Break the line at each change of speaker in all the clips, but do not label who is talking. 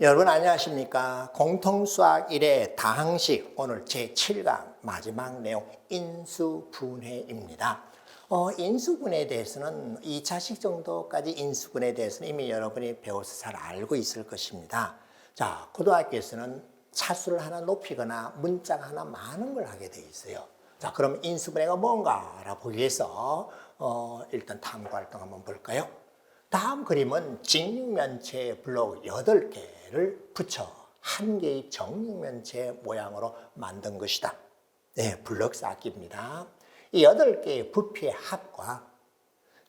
여러분 안녕하십니까? 공통수학 1의 다항식 오늘 제7강 마지막 내용 인수분해입니다. 어, 인수분해에 대해서는 2차식 정도까지 인수분해에 대해서는 이미 여러분이 배워서 잘 알고 있을 것입니다. 자, 고등학교에서는 차수를 하나 높이거나 문자가 하나 많은 걸 하게 돼 있어요. 자, 그럼 인수분해가 뭔가라고 위해서 어, 일단 탐구 활동 한번 볼까요? 다음 그림은 직육면체 블록 8개를 붙여 한 개의 정육면체 모양으로 만든 것이다. 네, 블록 쌓기입니다. 이 8개의 부피의 합과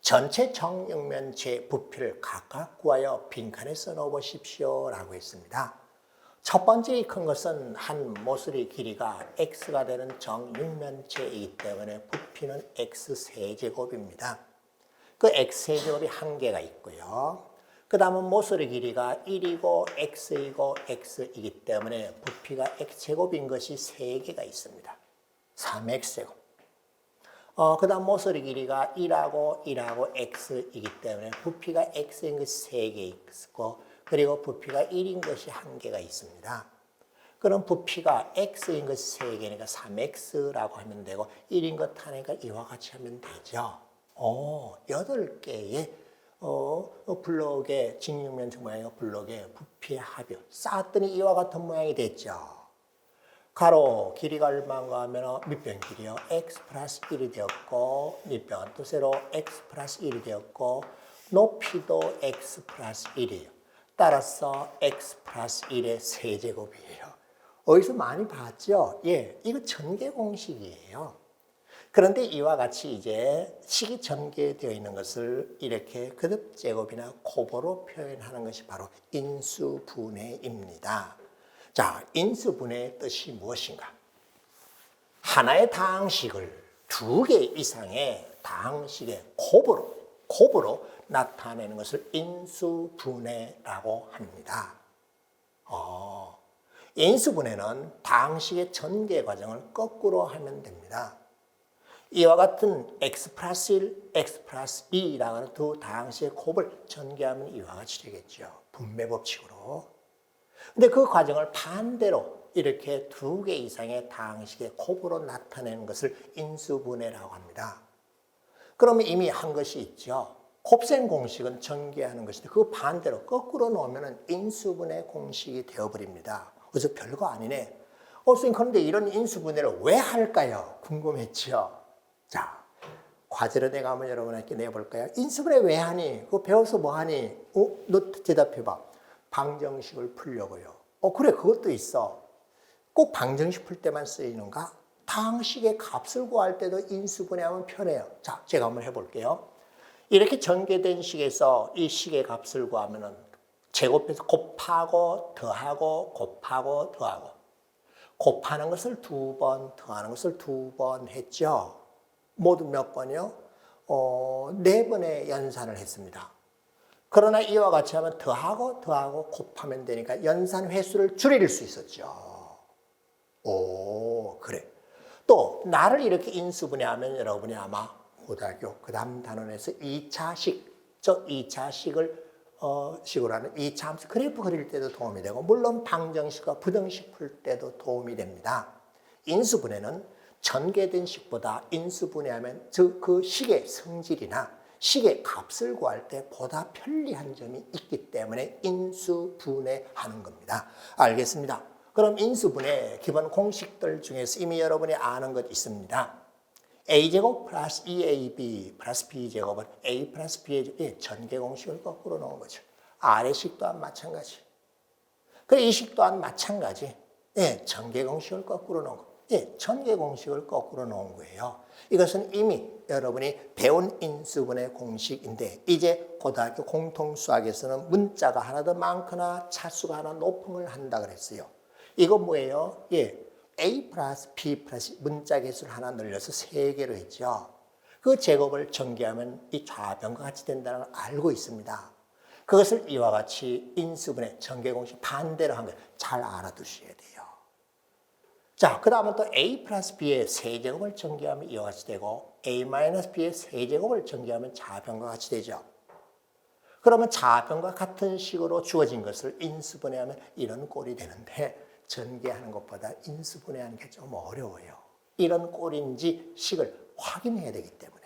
전체 정육면체 부피를 각각 구하여 빈칸에 써놓아 보십시오. 라고 했습니다. 첫 번째 큰 것은 한 모서리 길이가 x가 되는 정육면체이기 때문에 부피는 x 세제곱입니다. 그 x제곱이 한 개가 있고요. 그 다음은 모서리 길이가 1이고 x이고 x이기 때문에 부피가 x제곱인 것이 세 개가 있습니다. 3x제곱. 어, 그 다음 모서리 길이가 1하고 1하고 x이기 때문에 부피가 x인 것이 세개 있고 그리고 부피가 1인 것이 한 개가 있습니다. 그럼 부피가 x인 것이 세 개니까 3x라고 하면 되고 1인 것 하니까 이와 같이 하면 되죠. 어, 여덟 개의 어, 블록의 직육면체 모양의 블록의 부피의 합이 쌓았더니 이와 같은 모양이 됐죠. 가로 길이가 얼마인가 하면 밑변 길이요. x 플러스 1이 되었고 밑변 또 세로 x 플러스 1이 되었고 높이도 x 플러스 1이에요. 따라서 x 플러스 1의 세제곱이에요. 어디서 많이 봤죠? 예, 이거 전개 공식이에요. 그런데 이와 같이 이제 식이 전개되어 있는 것을 이렇게 그듭 제곱이나 곱으로 표현하는 것이 바로 인수분해입니다. 자, 인수분해의 뜻이 무엇인가? 하나의 다항식을 두 개 이상의 다항식의 곱으로, 곱으로 나타내는 것을 인수분해라고 합니다. 어, 인수분해는 다항식의 전개 과정을 거꾸로 하면 됩니다. 이와 같은 x 플러스 1, x 플러스 2라고 하는 두 다항식의 곱을 전개하면 이와 같이 되겠죠. 분배 법칙으로. 근데 그 과정을 반대로 이렇게 두 개 이상의 다항식의 곱으로 나타내는 것을 인수분해라고 합니다. 그러면 이미 한 것이 있죠. 곱셈 공식은 전개하는 것인데 그 반대로 거꾸로 놓으면 인수분해 공식이 되어버립니다. 그래서 별거 아니네. 어, 선생님, 그런데 이런 인수분해를 왜 할까요? 궁금했죠. 자, 과제로 내가 한번 여러분에게 내볼까요? 인수분해 왜 하니? 그거 배워서 뭐 하니? 어, 너 대답해봐. 방정식을 풀려고요. 어, 그래, 그것도 있어. 꼭 방정식 풀 때만 쓰이는가? 다항식의 값을 구할 때도 인수분해하면 편해요. 자, 제가 한번 해볼게요. 이렇게 전개된 식에서 이 식의 값을 구하면은 제곱해서 곱하고 더하고 곱하고 더하고 곱하는 것을 두 번, 더하는 것을 두 번 했죠. 모두 몇 번이요? 어, 네 번의 연산을 했습니다. 그러나 이와 같이 하면 더하고 더하고 곱하면 되니까 연산 횟수를 줄일 수 있었죠. 오, 그래. 또 나를 이렇게 인수분해하면 여러분이 아마 고등학교 그 다음 단원에서 2차식, 즉 2차식을 어, 식으로 하는 2차 함수 그래프 그릴 때도 도움이 되고 물론 방정식과 부등식 풀 때도 도움이 됩니다. 인수분해는 전개된 식보다 인수분해하면 그 식의 성질이나 식의 값을 구할 때 보다 편리한 점이 있기 때문에 인수분해하는 겁니다. 알겠습니다. 그럼 인수분해 기본 공식들 중에서 이미 여러분이 아는 것 있습니다. a제곱 플러스 2ab 플러스 b제곱은 a 플러스 b의 예, 전개 공식을 거꾸로 놓은 거죠. 아래 식 또한 마찬가지. 그래 이식 또한 마찬가지. 예, 전개 공식을 거꾸로 놓은 거. 예, 전개 공식을 거꾸로 놓은 거예요. 이것은 이미 여러분이 배운 인수분해 공식인데 이제 고등학교 공통수학에서는 문자가 하나 더 많거나 차수가 하나 걸 한다 그랬어요. 이거 뭐예요? 예, a 플러스 b 플러스 문자 개수를 하나 늘려서 세 개로 했죠. 그 제곱을 전개하면 이 좌변과 같이 된다는 걸 알고 있습니다. 그것을 이와 같이 인수분해 전개 공식 반대로 한 걸 잘 알아두셔야 돼요. 자, 그 다음은 또 a 플러스 b의 세제곱을 전개하면 이와 같이 되고 a 마이너스 b의 세제곱을 전개하면 좌변과 같이 되죠. 그러면 자변과 같은 식으로 주어진 것을 인수분해하면 이런 꼴이 되는데 전개하는 것보다 인수분해하는 게 좀 어려워요. 이런 꼴인지 식을 확인해야 되기 때문에요.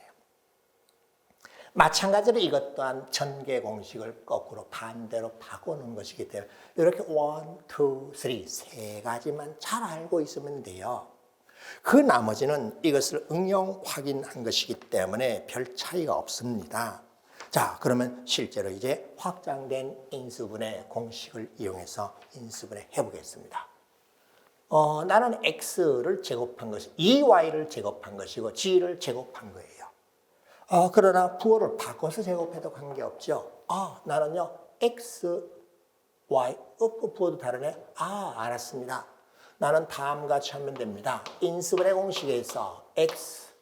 마찬가지로 이것 또한 전개 공식을 거꾸로 반대로 바꾸는 것이기 때문에 이렇게 원, 투, 쓰리 세 가지만 잘 알고 있으면 돼요. 그 나머지는 이것을 응용 확인한 것이기 때문에 별 차이가 없습니다. 자, 그러면 실제로 이제 확장된 인수분해 공식을 이용해서 인수분해 해보겠습니다. 어, 나는 x를 제곱한 것이 2y를 제곱한 것이고 g를 제곱한 거예요. 어, 그러나 부호를 바꿔서 제곱해도 관계없죠. 아, 나는요 x, y, 어, 부호도 다르네. 아, 알았습니다. 나는 다음 같이 하면 됩니다. 인수분해 공식에서 x,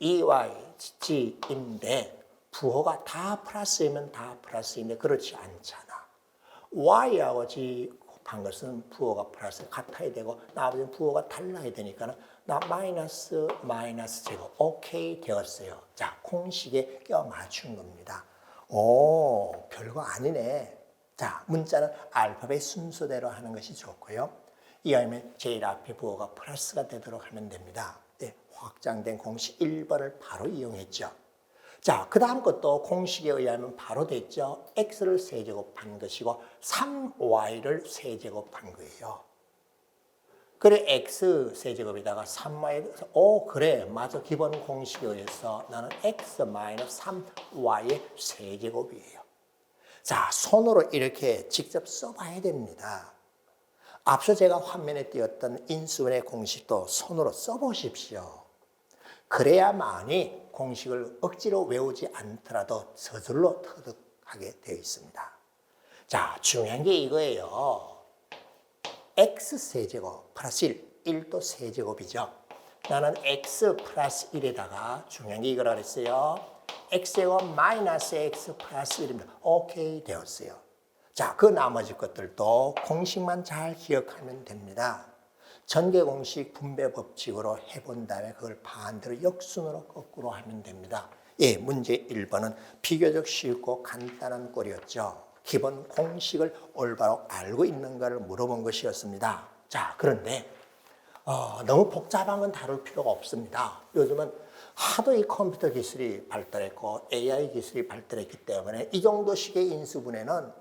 2y, g인데 부호가 다 플러스이면 다 플러스인데 그렇지 않잖아. y하고 g 곱한 것은 부호가 플러스 같아야 되고 나머지는 부호가 달라야 되니까 는 나 마이너스 마이너스 제곱 오케이 되었어요. 자 공식에 껴 맞춘 겁니다. 오 별거 아니네. 자 문자는 알파벳 순서대로 하는 것이 좋고요. 이하면 제일 앞에 부호가 플러스가 되도록 하면 됩니다. 네, 확장된 공식 1번을 바로 이용했죠. 자, 그 다음 것도 공식에 의하면 바로 됐죠. x를 세제곱한 것이고 3y를 세제곱한 거예요. 그래 x 세제곱에다가 3y 오 그래 맞아 기본 공식에 의해서 나는 x 3y의 세제곱이에요. 자 손으로 이렇게 직접 써봐야 됩니다. 앞서 제가 화면에 띄웠던 인수분해 공식도 손으로 써보십시오. 그래야만이 공식을 억지로 외우지 않더라도 저절로 터득하게 되어 있습니다. 자, 중요한 게 이거예요. X 세제곱 플러스 1, 1도 세제곱이죠. 나는 x 플러스 1에다가 중요한 게 이거라 그랬어요. x제곱 마이너스 x 플러스 1입니다. 오케이 되었어요. 자, 그 나머지 것들도 공식만 잘 기억하면 됩니다. 전개 공식 분배 법칙으로 해본 다음에 그걸 반대로 역순으로 거꾸로 하면 됩니다. 예, 문제 1번은 비교적 쉽고 간단한 꼴이었죠. 기본 공식을 올바로 알고 있는가를 물어본 것이었습니다. 자, 그런데 어, 너무 복잡한 건 다룰 필요가 없습니다. 요즘은 하도 이 컴퓨터 기술이 발달했고 AI 기술이 발달했기 때문에 이 정도식의 인수분해는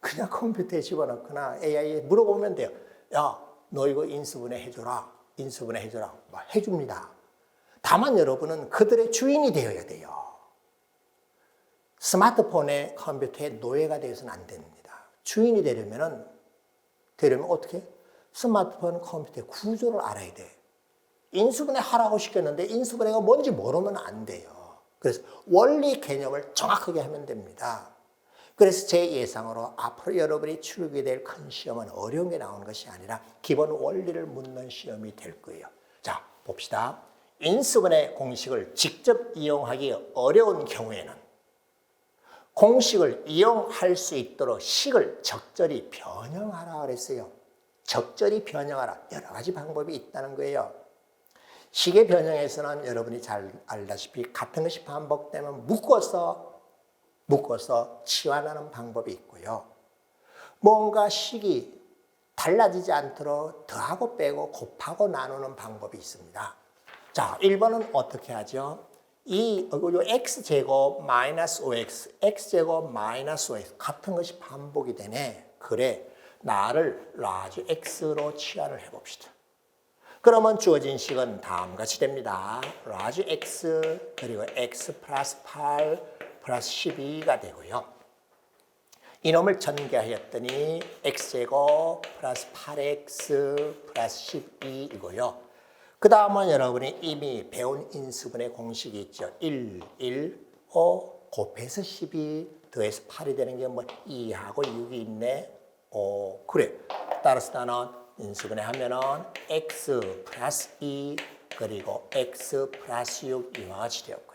그냥 컴퓨터에 집어넣거나 AI에 물어보면 돼요. 야, 너 이거 인수분해 해줘라. 인수분해 해줘라. 뭐 해줍니다. 다만 여러분은 그들의 주인이 되어야 돼요. 스마트폰의 컴퓨터의 노예가 되어서는 안 됩니다. 주인이 되려면은, 되려면 어떻게? 스마트폰 컴퓨터의 구조를 알아야 돼. 인수분해 하라고 시켰는데 인수분해가 뭔지 모르면 안 돼요. 그래서 원리 개념을 정확하게 하면 됩니다. 그래서 제 예상으로 앞으로 여러분이 치르게 될 큰 시험은 어려운 게 나오는 것이 아니라 기본 원리를 묻는 시험이 될 거예요. 자, 봅시다. 인수분해 공식을 직접 이용하기 어려운 경우에는 공식을 이용할 수 있도록 식을 적절히 변형하라 그랬어요. 적절히 변형하라. 여러 가지 방법이 있다는 거예요. 식의 변형에서는 여러분이 잘 알다시피 같은 것이 반복되면 묶어서 묶어서 치환하는 방법이 있고요. 뭔가 식이 달라지지 않도록 더하고 빼고 곱하고 나누는 방법이 있습니다. 자, 1번은 어떻게 하죠? 이 x제곱 마이너스 5x, x제곱 마이너스 5x 같은 것이 반복이 되네. 그래, 나를 라지 x로 치환을 해봅시다. 그러면 주어진 식은 다음과 같이 됩니다. 라지 x 그리고 x 플러스 8 플러스 12가 되고요. 이놈을 전개하였더니 x제곱 플러스 8x 플러스 12이고요. 그 다음은 여러분이 이미 배운 인수분의 공식이 있죠. 1, 1, 5 곱해서 12 더해서 8이 되는 게 뭐 2하고 6이 있네. 오, 그래. 따라서 나는 인수분해 하면은 x 플러스 2 그리고 x 플러스 6 이와 같이 되었고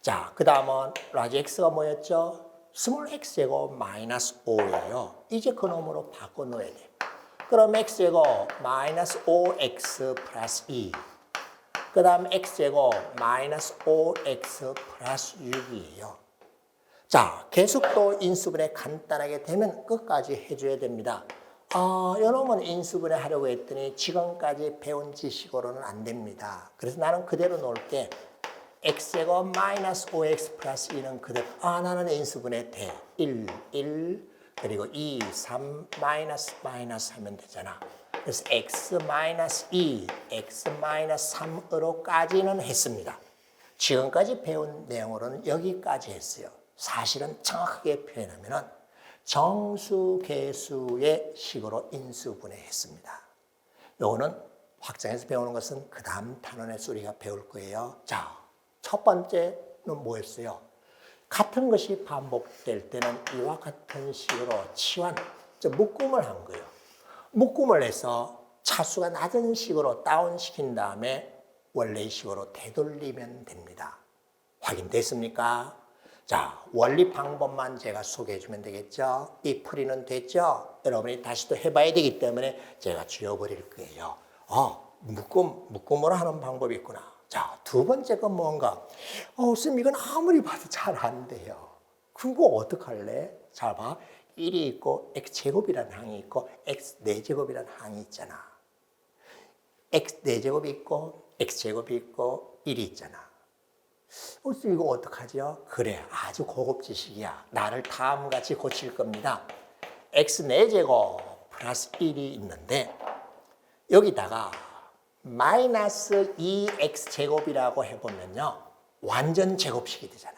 자, 그 다음은 라지 x가 뭐였죠? 스몰 x제곱 마이너스 5예요. 이제 그 놈으로 바꿔 놓아야 돼. 그럼 x제곱 마이너스 5x 플러스 2. 그 다음 x제곱 마이너스 5x 플러스 6이에요. 자, 계속도 인수분해 간단하게 되면 끝까지 해줘야 됩니다. 아, 여러분 인수분해 하려고 했더니 지금까지 배운 지식으로는 안 됩니다. 그래서 나는 그대로 놓을게. x제곱 마이너스 5x 플러스 2는 그대로 아 나는 인수분해 돼. 1, 1 그리고 2, 3 마이너스 마이너스 하면 되잖아. 그래서 x 마이너스 2, x 마이너스 3으로까지는 했습니다. 지금까지 배운 내용으로는 여기까지 했어요. 사실은 정확하게 표현하면은 정수 계수의 식으로 인수분해했습니다. 요거는 확장해서 배우는 것은 그 다음 단원에서 우리가 배울 거예요. 자, 첫 번째는 뭐였어요? 같은 것이 반복될 때는 이와 같은 식으로 치환, 즉 묶음을 한 거예요. 묶음을 해서 차수가 낮은 식으로 다운시킨 다음에 원래의 식으로 되돌리면 됩니다. 확인됐습니까? 자, 원리 방법만 제가 소개해 주면 되겠죠? 이 풀이는 됐죠? 여러분이 다시 또 해봐야 되기 때문에 제가 지워버릴 거예요. 어, 묶음, 묶음으로 하는 방법이 있구나. 자, 두 번째 건 뭔가? 어, 쌤, 이건 아무리 봐도 잘 안 돼요. 그거 어떡할래? 잘 봐. 1이 있고, x제곱이라는 항이 있고, x 4제곱이라는 항이 있잖아. x 4제곱이 있고, x제곱이 있고, 1이 있잖아. 어, 쌤, 이거 어떡하죠? 그래, 아주 고급 지식이야. 나를 다음같이 고칠 겁니다. x 4제곱 플러스 1이 있는데, 여기다가 마이너스 2x제곱이라고 해보면요. 완전 제곱식이 되잖아.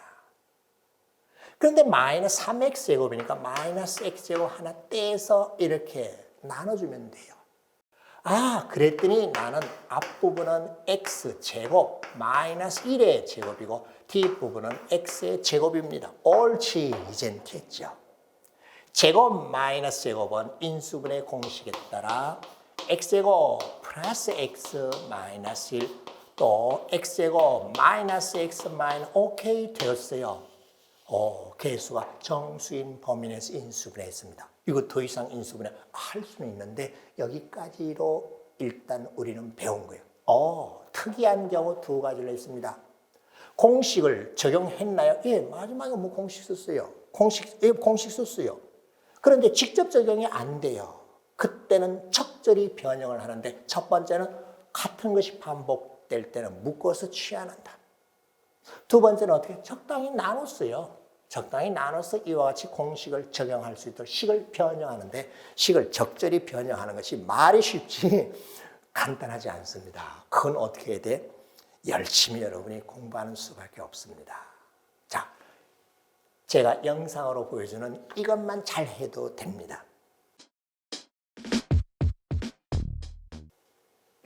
그런데 마이너스 3x제곱이니까 마이너스 x제곱 하나 떼서 이렇게 나눠주면 돼요. 아, 그랬더니 나는 앞부분은 x제곱 마이너스 1의 제곱이고 뒷부분은 x의 제곱입니다. 옳지, 이젠 됐죠. 제곱 마이너스 제곱은 인수분의 공식에 따라 x제곱 플러스 x 마이너스 1, 또 x제곱 마이너스 x 마이너스 오케이 되었어요. 오, 개수가 정수인 범위 내에서 인수분해했습니다. 이거 더 이상 인수분해 할 수는 있는데 여기까지로 일단 우리는 배운 거예요. 어, 특이한 경우 두 가지를 했습니다. 공식을 적용했나요? 예, 마지막에 뭐 공식 썼어요. 공식, 예, 공식 썼어요. 그런데 직접 적용이 안 돼요. 그때는 적절히 변형을 하는데 첫 번째는 같은 것이 반복될 때는 묶어서 취하는다. 두 번째는 어떻게 적당히 나눴어요. 적당히 나눠서 이와 같이 공식을 적용할 수 있도록 식을 변형하는데 식을 적절히 변형하는 것이 말이 쉽지 간단하지 않습니다. 그건 어떻게 해야 돼? 열심히 여러분이 공부하는 수밖에 없습니다. 자, 제가 영상으로 보여주는 이것만 잘 해도 됩니다.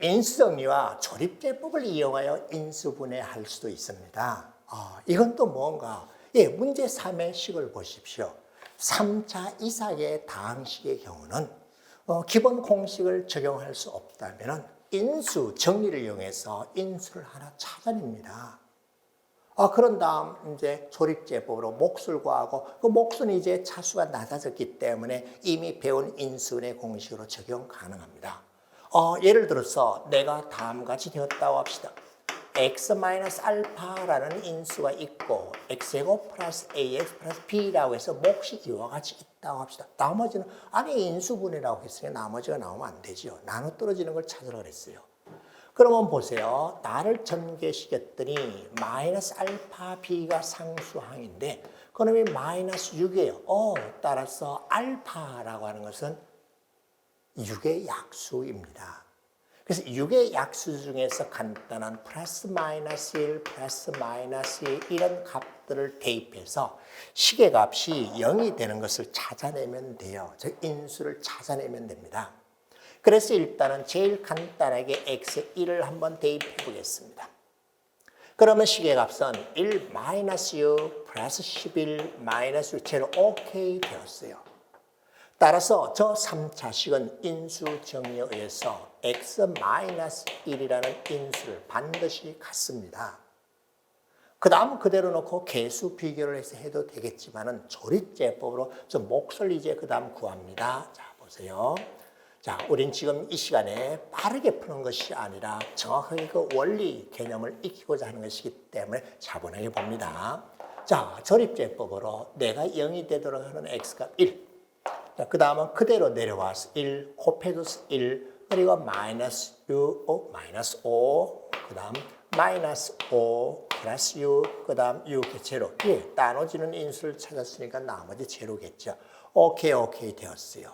인수정리와 조립제법을 이용하여 인수분해할 수도 있습니다. 아, 이건 또 뭔가? 예, 문제 3의 식을 보십시오. 3차 이상의 다항식의 경우는 어, 기본 공식을 적용할 수 없다면 인수 정리를 이용해서 인수를 하나 찾아냅니다. 아, 그런 다음 이제 조립제법으로 몫을 구하고 그 몫은 이제 차수가 낮아졌기 때문에 이미 배운 인수분해 공식으로 적용 가능합니다. 어, 예를 들어서 내가 다음같이 되었다고 합시다. x-알파라는 인수가 있고 x제곱 플러스 ax 플러스 b라고 해서 몫이 이와 같이 있다고 합시다. 나머지는 아니 인수분해라고 했으니 나머지가 나오면 안 되죠. 나눠 떨어지는 걸 찾으라 그랬어요. 그러면 보세요. 나를 전개시켰더니 마이너스 알파 b가 상수항인데 그놈이 마이너스 6이에요. 어, 따라서 알파라고 하는 것은 6의 약수입니다. 그래서 6의 약수 중에서 간단한 플러스 마이너스 1, 플러스 마이너스 1 이런 값들을 대입해서 식의 값이 0이 되는 것을 찾아내면 돼요. 즉 인수를 찾아내면 됩니다. 그래서 일단은 제일 간단하게 x의 1을 한번 대입해 보겠습니다. 그러면 식의 값은 1 마이너스 6 플러스 11 마이너스 6 제로 오케이 되었어요. 따라서 저 3차식은 인수 정리에 의해서 x-1이라는 인수를 반드시 갖습니다. 그 다음 그대로 놓고 개수 비교를 해서 해도 되겠지만은 조립제법으로 저 몫을 이제 그 다음 구합니다. 자, 보세요. 자, 우린 지금 이 시간에 빠르게 푸는 것이 아니라 정확하게 그 원리 개념을 익히고자 하는 것이기 때문에 차분하게 봅니다. 자, 조립제법으로 내가 0이 되도록 하는 x값 1. 자, 그 다음은 그대로 내려와서 1, 곱해줘서 1, 그리고 마이너스 6, 오, 마이너스 5, 그 다음 마이너스 5, 플러스 6, 그 다음 6, 제로. 예, 나눠지는 인수를 찾았으니까 나머지 제로겠죠. 오케이, 오케이 되었어요.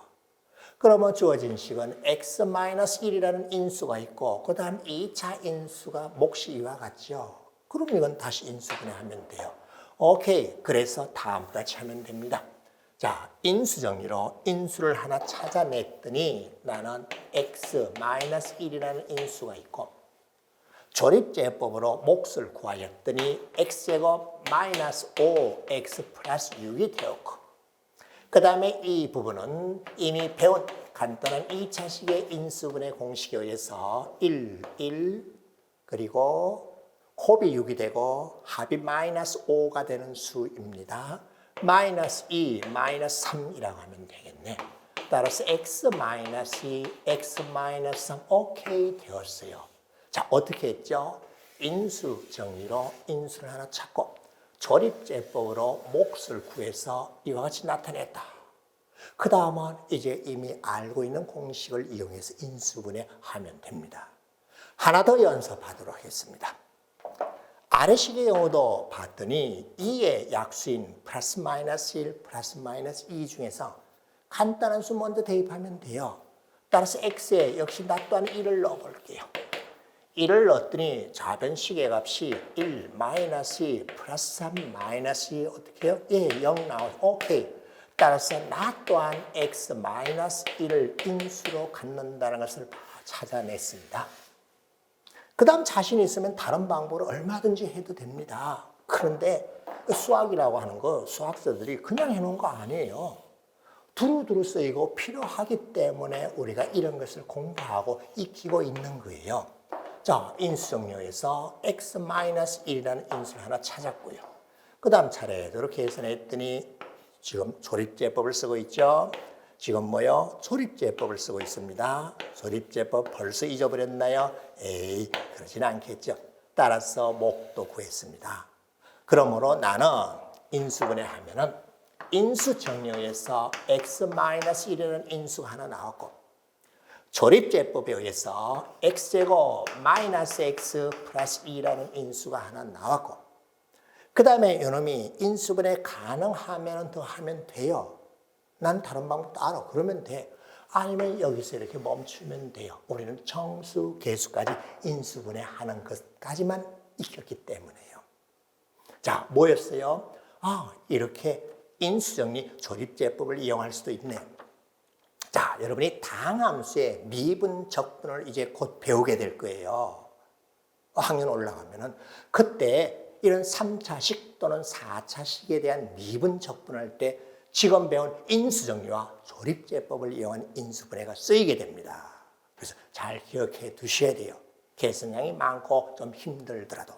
그러면 주어진 식은 x-1이라는 인수가 있고 그 다음 2차 인수가 몫이 이와 같죠. 그럼 이건 다시 인수분해 하면 돼요. 오케이. 그래서 다음까지 하면 됩니다. 자, 인수 정리로 인수를 하나 찾아냈더니 나는 x-1이라는 인수가 있고 조립제법으로 몫을 구하였더니 x제곱 마이너스 5x 플러스 6이 되었고 그 다음에 이 부분은 이미 배운 간단한 2차식의 인수분해 공식에 의해서 1, 1 그리고 곱이 6이 되고 합이 마이너스 5가 되는 수입니다. 마이너스 2, 마이너스 3이라고 하면 되겠네. 따라서 x 마이너스 2, x 마이너스 3 오케이 되었어요. 자 어떻게 했죠? 인수 정리로 인수를 하나 찾고 조립제법으로 몫을 구해서 이와 같이 나타냈다. 그 다음은 이제 이미 알고 있는 공식을 이용해서 인수분해 하면 됩니다. 하나 더 연습하도록 하겠습니다. 아래식의 경우도 봤더니 2의 약수인 플러스 마이너스 1, 플러스 마이너스 2 중에서 간단한 수 먼저 대입하면 돼요. 따라서 x에 역시 나 또한 1을 넣어볼게요. 1을 넣었더니 좌변식의 값이 1 마이너스 2 플러스 3 마이너스 2 어떻게 해요? 예, 0 나오죠. 오케이. 따라서 나 또한 x 마이너스 1을 인수로 갖는다는 것을 찾아냈습니다. 그 다음 자신 있으면 다른 방법으로 얼마든지 해도 됩니다. 그런데 그 수학이라고 하는 거 수학자들이 그냥 해놓은 거 아니에요. 두루두루 쓰이고 필요하기 때문에 우리가 이런 것을 공부하고 익히고 있는 거예요. 자, 인수정리에서 x-1이라는 인수를 하나 찾았고요. 그 다음 차례대로 계산했더니 지금 조립제법을 쓰고 있죠. 지금 뭐요? 조립제법을 쓰고 있습니다. 조립제법 벌써 잊어버렸나요? 에이, 그러진 않겠죠. 따라서 목도 구했습니다. 그러므로 나는 인수분해 하면은 인수 정리에서 x-1이라는 인수가 하나 나왔고 조립제법에 의해서 x제곱 마이너스 x 플러스 2라는 인수가 하나 나왔고 그 다음에 요놈이 인수분해 가능하면 더 하면 돼요. 난 다른 방법도 알아. 그러면 돼. 아니면 여기서 이렇게 멈추면 돼요. 우리는 정수, 개수까지 인수분해 하는 것까지만 익혔기 때문에요. 자, 뭐였어요? 아, 이렇게 인수정리 조립제법을 이용할 수도 있네. 자, 여러분이 당함수의 미분 적분을 이제 곧 배우게 될 거예요. 학년 올라가면은 그때 이런 3차식 또는 4차식에 대한 미분 적분할 때 지금 배운 인수정리와 조립제법을 이용한 인수분해가 쓰이게 됩니다. 그래서 잘 기억해 두셔야 돼요. 계산량이 많고 좀 힘들더라도.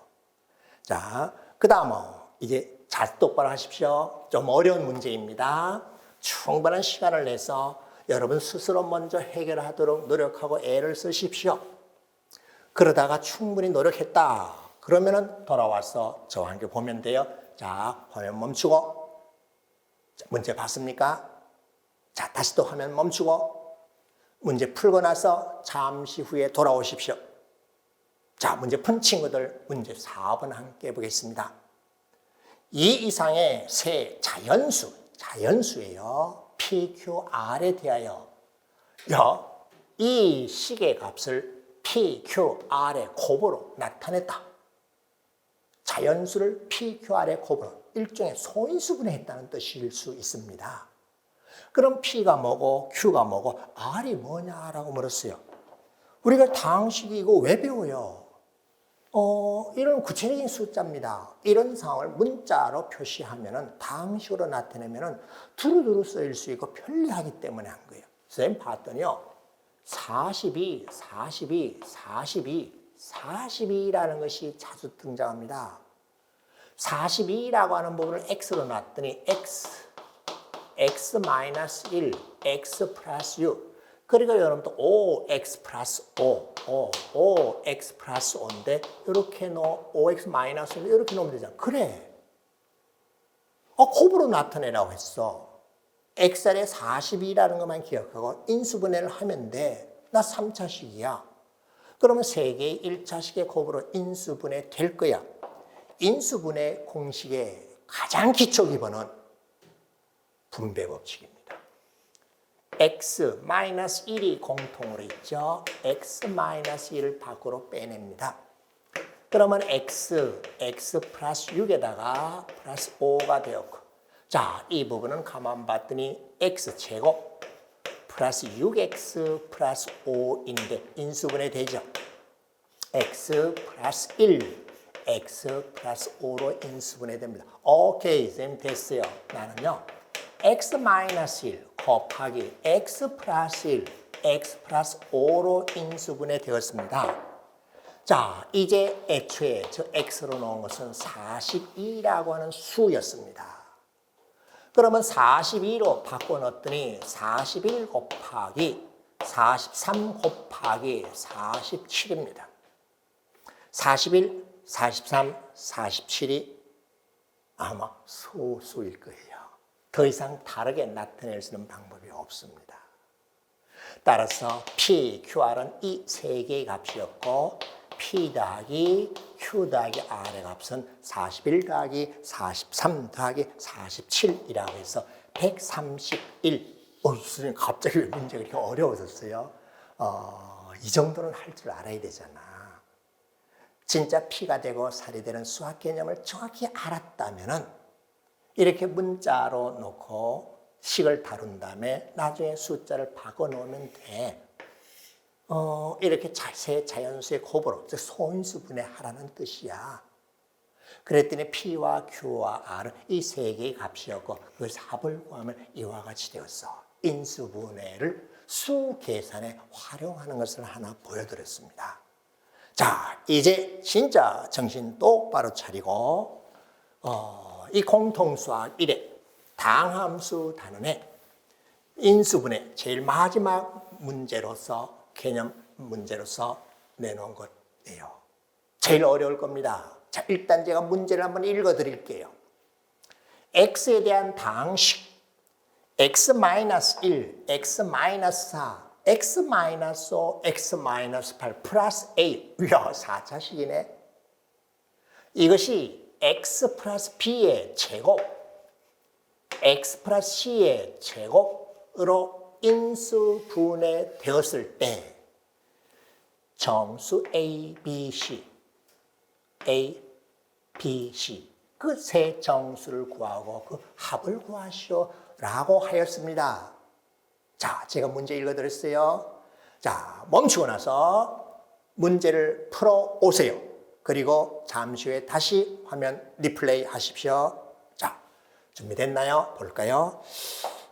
자, 그 다음은 이제 잘 똑바로 하십시오. 좀 어려운 문제입니다. 충분한 시간을 내서 여러분 스스로 먼저 해결하도록 노력하고 애를 쓰십시오. 그러다가 충분히 노력했다. 그러면은 돌아와서 저와 함께 보면 돼요. 자, 화면 멈추고. 문제 봤습니까? 자, 다시 또 화면 멈추고. 문제 풀고 나서 잠시 후에 돌아오십시오. 자, 문제 푼 친구들 문제 4번 함께 보겠습니다. 이 이상의 세 자연수, 자연수예요. PQR에 대하여 야, 이 식의 값을 PQR의 곱으로 나타냈다. 자연수를 PQR의 곱으로 일종의 소인수분해했다는 뜻일 수 있습니다. 그럼 P가 뭐고 Q가 뭐고 R이 뭐냐라고 물었어요. 우리가 당식이 이거 왜 배워요? 어, 이런 구체적인 숫자입니다. 이런 상황을 문자로 표시하면은 당식으로 나타내면은 두루두루 쓰일 수 있고 편리하기 때문에 한 거예요. 선생님 봤더니요. 42, 42, 42, 42라는 것이 자주 등장합니다. 42라고 하는 부분을 x로 놨더니 x, x-1, x 플러스 6. 그리고 여러분도 5x 플러스 5, 5, 5x 플러스 5인데 이렇게 넣어 5x 마이너스 이렇게 놓으면 되잖아. 그래. 어, 곱으로 나타내라고 했어. xr에 42라는 것만 기억하고 인수분해를 하면 돼. 나 3차식이야. 그러면 3개의 1차식의 곱으로 인수분해 될 거야. 인수분해 공식의 가장 기초 기본은 분배 법칙입니다. x-1이 공통으로 있죠. x-1을 밖으로 빼냅니다. 그러면 x, x 플러스 6에다가 플러스 5가 되었고 자, 이 부분은 가만 봤더니 x 제곱 플러스 6x 플러스 5인데 인수분해 되죠. x 플러스 1, x 플러스 5로 인수분해 됩니다. 오케이, 쌤 됐어요. 나는요. x 마이너스 1 곱하기 x 플러스 1, x 플러스 5로 인수분해 되었습니다. 자, 이제 애초에 저 x로 놓은 것은 42라고 하는 수였습니다. 그러면 42로 바꿔놨더니 41 곱하기 43 곱하기 47입니다. 41, 43, 47이 아마 소수일 거예요. 더 이상 다르게 나타낼 수 있는 방법이 없습니다. 따라서 P, QR은 이 세 개의 값이었고 P 더하기 Q 더하기 R의 값은 41 더하기 43 더하기 47이라고 해서 131. 어, 선생님 갑자기 왜 문제가 이렇게 어려워졌어요? 어, 이 정도는 할 줄 알아야 되잖아. 진짜 피가 되고 살이 되는 수학 개념을 정확히 알았다면은 이렇게 문자로 놓고 식을 다룬 다음에 나중에 숫자를 바꿔 놓으면 돼. 어, 이렇게 자세 자연수의 곱으로, 즉 소인수 분해하라는 뜻이야. 그랬더니 P와 Q와 R은 이세 개의 값이었고 그것을 합을 구하면 이와 같이 되었어. 인수분해를 수 계산에 활용하는 것을 하나 보여드렸습니다. 자, 이제 진짜 정신 똑바로 차리고 어, 이 공통수학 1의 당함수 단원의 인수분해 제일 마지막 문제로서 개념 문제로서 내놓은 것이에요. 제일 어려울 겁니다. 자, 일단 제가 문제를 한번 읽어 드릴게요. x에 대한 당식 x-1, x-4, x-5, x-8 플러스 a. 이야, 4차식이네. 이것이 x 플러스 b의 제곱, x 플러스 c의 제곱으로 인수분해 되었을 때 정수 a, b, c, a, b, c 그 세 정수를 구하고 그 합을 구하시오라고 하였습니다. 자, 제가 문제 읽어드렸어요. 자, 멈추고 나서 문제를 풀어 오세요. 그리고 잠시 후에 다시 화면 리플레이 하십시오. 자, 준비됐나요? 볼까요?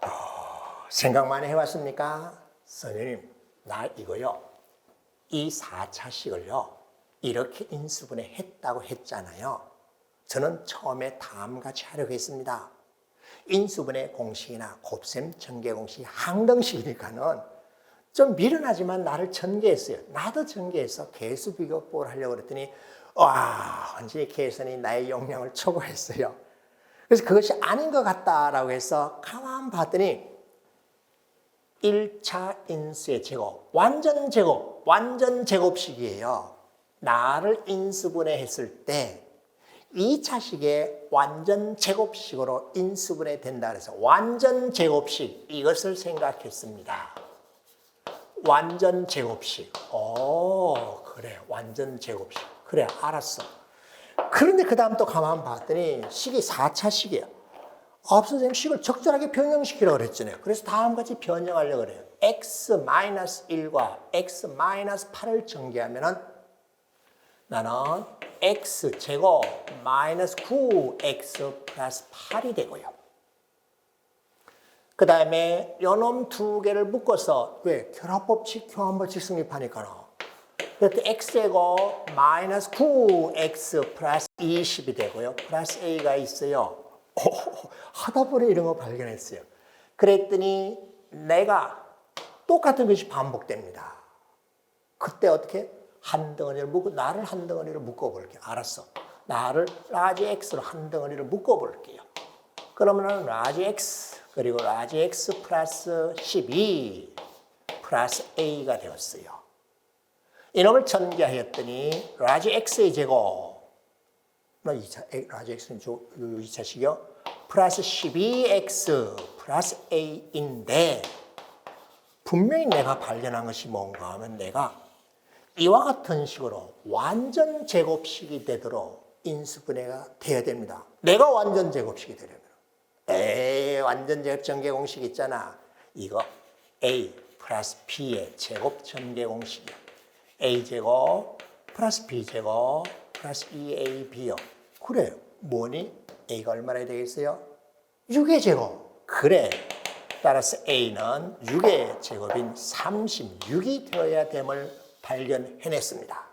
어, 생각 많이 해왔습니까? 선생님, 나 이거요. 이 4차식을요. 이렇게 인수분해 했다고 했잖아요. 저는 처음에 다음같이 하려고 했습니다. 인수분해 공식이나 곱셈 전개 공식이 항등식이니까는 좀 미련하지만 나를 전개했어요. 나도 전개해서 개수 비교법을 하려고 그랬더니 와 완전히 계산이 나의 역량을 초과했어요. 그래서 그것이 아닌 것 같다라고 해서 가만 봤더니 1차 인수의 제곱, 완전 제곱, 완전 제곱식이에요. 나를 인수분해했을 때 2차식의 완전 제곱식으로 인수분해 된다 그래서 완전 제곱식 이것을 생각했습니다. 완전 제곱식. 오, 그래. 완전 제곱식. 그래. 알았어. 그런데 그 다음 또 가만 봤더니 식이 4차식이야. 아, 선생님 식을 적절하게 변형시키라고 그랬잖아요. 그래서 다음같이 변형하려고 그래요. x-1과 x-8을 전개하면 은 나는 x 제곱 마이너스 9x 플러스 8이 되고요. 그 다음에 요놈 두 개를 묶어서 왜 결합법칙 교환법칙 성립하니까 그래서 x제곱 마이너스 9x 플러스 20이 되고요. 플러스 a가 있어요. 오, 하다 보니 이런 거 발견했어요. 그랬더니 내가 똑같은 것이 반복됩니다. 그때 어떻게? 한 덩어리를 묶고 나를 한 덩어리로 묶어볼게요. 알았어. 나를 라지 x로 한 덩어리를 묶어볼게요. 그러면은 라지 x 그리고 라지 x 플러스 12 플러스 a가 되었어요. 이놈을 전개하였더니 라지 x의 제곱 뭐 2차, 라지 x는 2차식이요. 플러스 12x 플러스 a인데 분명히 내가 발견한 것이 뭔가 하면 내가 이와 같은 식으로 완전 제곱식이 되도록 인수분해가 돼야 됩니다. 내가 완전 제곱식이 되려면. 에이, 완전 제곱 전개 공식 있잖아. 이거 A 플러스 B의 제곱 전개 공식이야. A 제곱 플러스 B 제곱 플러스 2AB요. 그래요. 뭐니? A가 얼마나 되겠어요? 6의 제곱. 그래. 따라서 A는 6의 제곱인 36이 되어야 됨을 발견해냈습니다.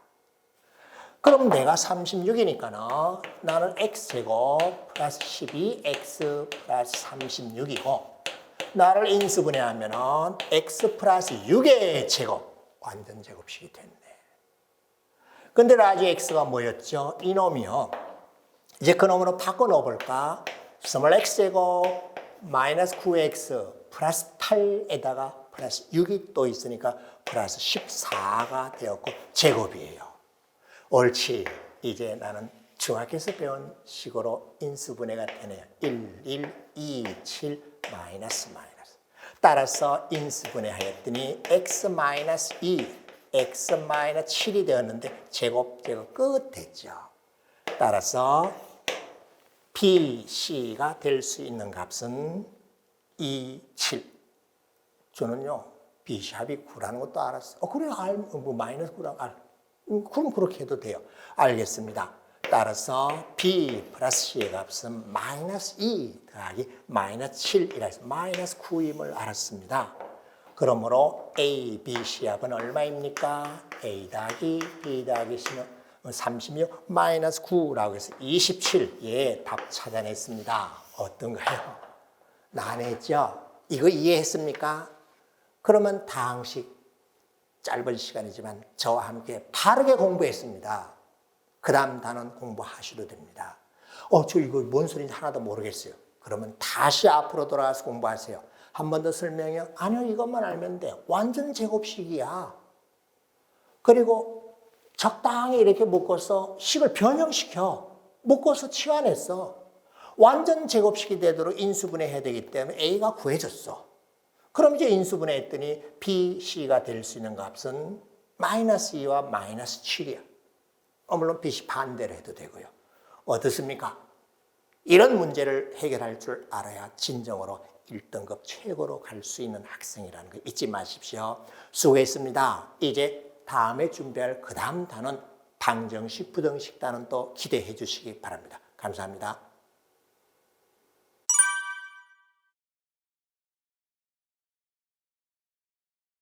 그럼 내가 36이니까는 나는 x제곱 플러스 12x 플러스 36이고 나를 인수분해하면 은 x 플러스 6의 제곱 완전 제곱식이 됐네. 근데 라지 x가 뭐였죠? 이놈이요. 이제 그놈으로 바꿔 넣어 볼까? 스몰 x제곱 마이너스 9x 플러스 8에다가 플러스 6이 또 있으니까 플러스 14가 되었고 제곱이에요. 옳지. 이제 나는 중학교에서 배운 식으로 인수분해가 되네요. 1, 1, 2, 7, 마이너스, 마이너스. 따라서 인수분해하였더니 x 마이너스 2, x 마이너스 7이 되었는데 제곱, 제곱 끝 됐죠. 따라서 B, C가 될 수 있는 값은 2, 7. 저는요, B샵이 9라는 것도 알았어요. 어, 그래, 알, 뭐, 마이너스 9라고 알. 음, 그럼 그렇게 해도 돼요. 알겠습니다. 따라서 B 플러스 C의 값은 마이너스 2 더하기 마이너스 7이라 해서 마이너스 9임을 알았습니다. 그러므로 A, B, C 합은 얼마입니까? A 더하기 B 더하기 C는 36 마이너스 9라고 해서 27. 예, 답 찾아냈습니다. 어떤가요? 난했죠? 이거 이해했습니까? 그러면 다항식 짧은 시간이지만 저와 함께 바르게 공부했습니다. 그 다음 단원 공부하셔도 됩니다. 어, 저 이거 뭔 소리인지 하나도 모르겠어요. 그러면 다시 앞으로 돌아가서 공부하세요. 한 번 더 설명해요. 아니요, 이것만 알면 돼. 완전 제곱식이야. 그리고 적당히 이렇게 묶어서 식을 변형시켜. 묶어서 치환했어. 완전 제곱식이 되도록 인수분해 해야 되기 때문에 A가 구해졌어. 그럼 이제 인수분해 했더니 B, C가 될 수 있는 값은 마이너스 2와 마이너스 7이야. 어, 물론 BC 반대로 해도 되고요. 어떻습니까? 이런 문제를 해결할 줄 알아야 진정으로 1등급 최고로 갈 수 있는 학생이라는 거 잊지 마십시오. 수고했습니다. 이제 다음에 준비할 그 다음 단원 방정식, 부등식 단원 또 기대해 주시기 바랍니다. 감사합니다.